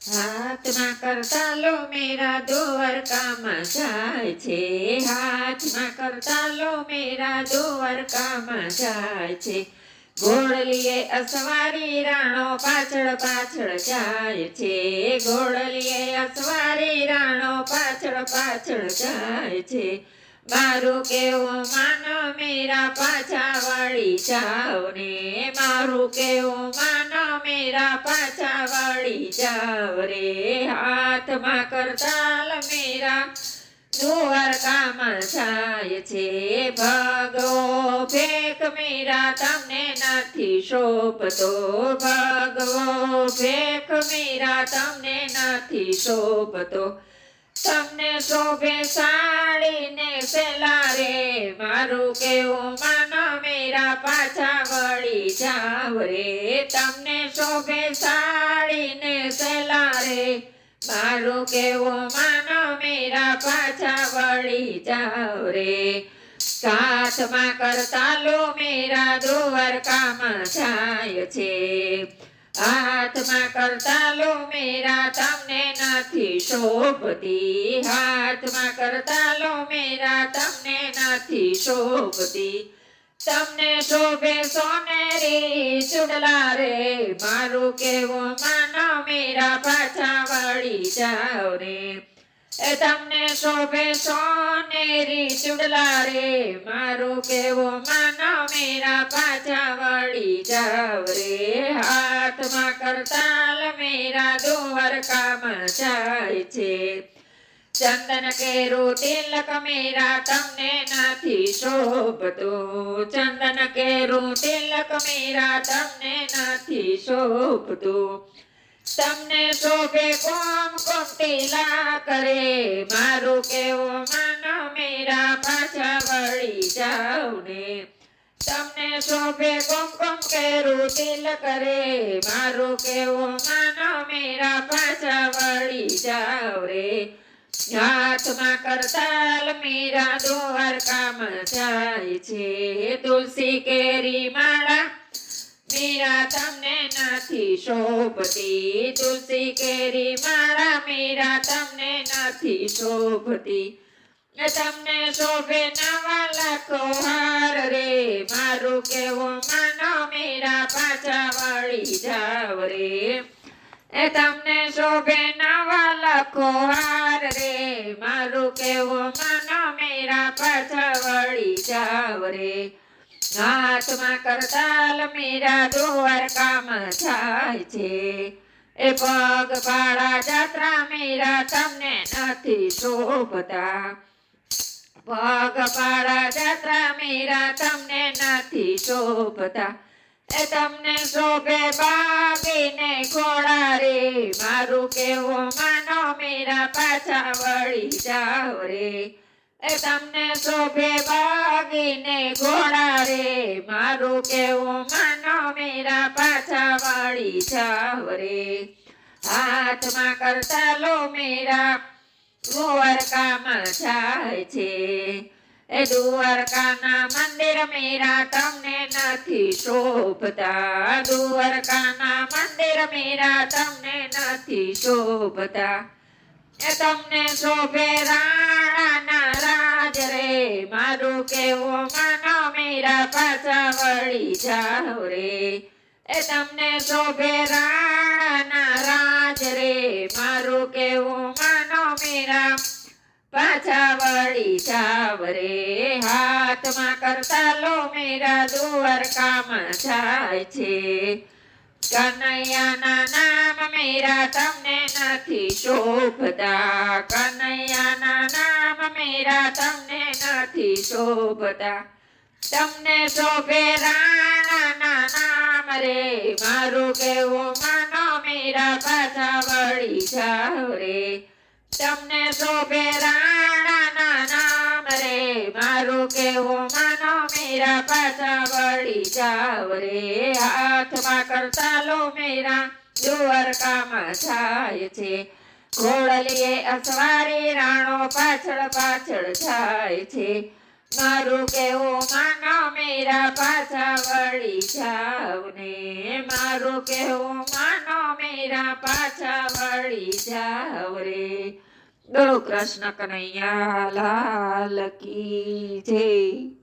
હાથમાં કરતા લો મેરા દ્વારકામાં જાય છે. હાથમાં કરતા લો મેરા દ્વારકામાં જાય છે. ઘોડલીએ અસવારી રાણો પાછળ પાછળ જાય છે. ઘોડલીએ અસવારી રાણો પાછળ પાછળ જાય છે. મારું કેવું માનો મેરા પાછા વળી જાઓ ને મારું કેવું માનો મેરા પાછા વળી જાઓ રે હાથમાં કરતાલ મેરા દ્વારકામાં જાય છે. ભગવો ભેક મેરા તમને નથી શોભતો ભગવો ભેક મેરા તમને નથી શોભતો. તમને શોભે સાડીને સેલા રે, મારું કેવું મન મેરા પાછા વળી જાવ રે. તમને શોભે સાડીને સેલા રે, મારું કેવું મન મેરા પાછા વળી જાવ રે. કાથમાં કરતા લો મેરા દ્વારકામાં જાય છે. હાથમાં કરતા લો મેરા તમને નથી શોભતી. હાથમાં કરતા લો મેરા તમને નથી શોભતી. તમને શોભે સોનેરી ચુડલા રે. મારું કેવું માનો, મેરા પાછા વળી જાવ રે. એ તમને શોભે સોનેરી ચુડલા રે. મારું કેવો માનો મેરા પાછા વળી જાવ રે. હાથમાં કરતાલ મેરા દ્વારકામાં જાય છે. ચંદન કેરો તિલક મેરા તમને નથી શોભતું. ચંદન કેરો તિલક મેરા તમને નથી શોભતું. તમને શોભે કોમ કોટીલા કરે, મારું કેવું માનો મેરા પાછા વળી જાવ ને. તમને શોભે કોમ કોમ કેરું દિલ કરે, મારું કેવું માનો મેરા પાછા વળી જાવ રે. હાથમાં કરતાલ મીરા દ્વારકામાં જાય છે, તુલસી કેરી માળા, મીરા તમને નથી શોભતી તુલસી કેરી મારા મીરા, તમને નથી શોભતી. તમને શોભે નવા લાખો હાર રે. મારું કેવું માનો મીરા, પાછા વળી જાવ રે. એ તમને શોભે નવા લખો હાર રે. મારું કેવું માનો મેરા, પાછા વળી જાવ રે. હાથમાં કરતાલ મેરા દ્વારકામાં જાય છે. એ પગ પાળા જાત્રા મીરા તમને નથી શોભતા. પગ પાળા જાત્રા મીરા તમને નથી શોભતા. એ તમને શોભે બાબીને ઘોડા રે. મારું કેવું માનો મીરા પાછા વળી જાવ રે. એ તમને શોભે બાગીને ઘોડા રે, મારું કેવું માનો મેરા પાછા વાળી જાવ રે. હાથમાં કરતા લો મેરા દ્વારકામાં જાય છે. એ દ્વારકાના મંદિર મેરા તમને નથી શોભતા. દ્વારકાના મંદિર મેરા તમને નથી શોભતા. એ તમને શોભે રાણાના પાછા વળી જાઓ રે. એ તમને શોભે રાજ રે, મારું કેવું માનો મીરા. પાછા વળી જાવ રે, હાથમાં કરતા લો મેરા, દ્વારકામાં જાય છે. કનૈયાના નામ મેરા, તમને નથી શોભતા. કનૈયાના નામ મેરા, તમને નથી શોભતા. તમને શોભે રાણાના નામ રે, મારું કેવું માનો મેરા પાછા વળી જાવ રે. તમને શોભે રાણાના નામ રે, મારું કેવું માનો મેરા પાછા વળી જાવ રે. હાથમાં કરતા લો મેરા દ્વારકામાં જાય છે. ઘોડલીએ અસવારી રાણો પાછળ પાછળ જાય છે. મારું કેવું માનો મીરા પાછા વળી જાવ ને મારું કેવું માનો મીરા પાછા વળી જાવ રે બોલો કૃષ્ણ કનૈયા, લાલ કી જય.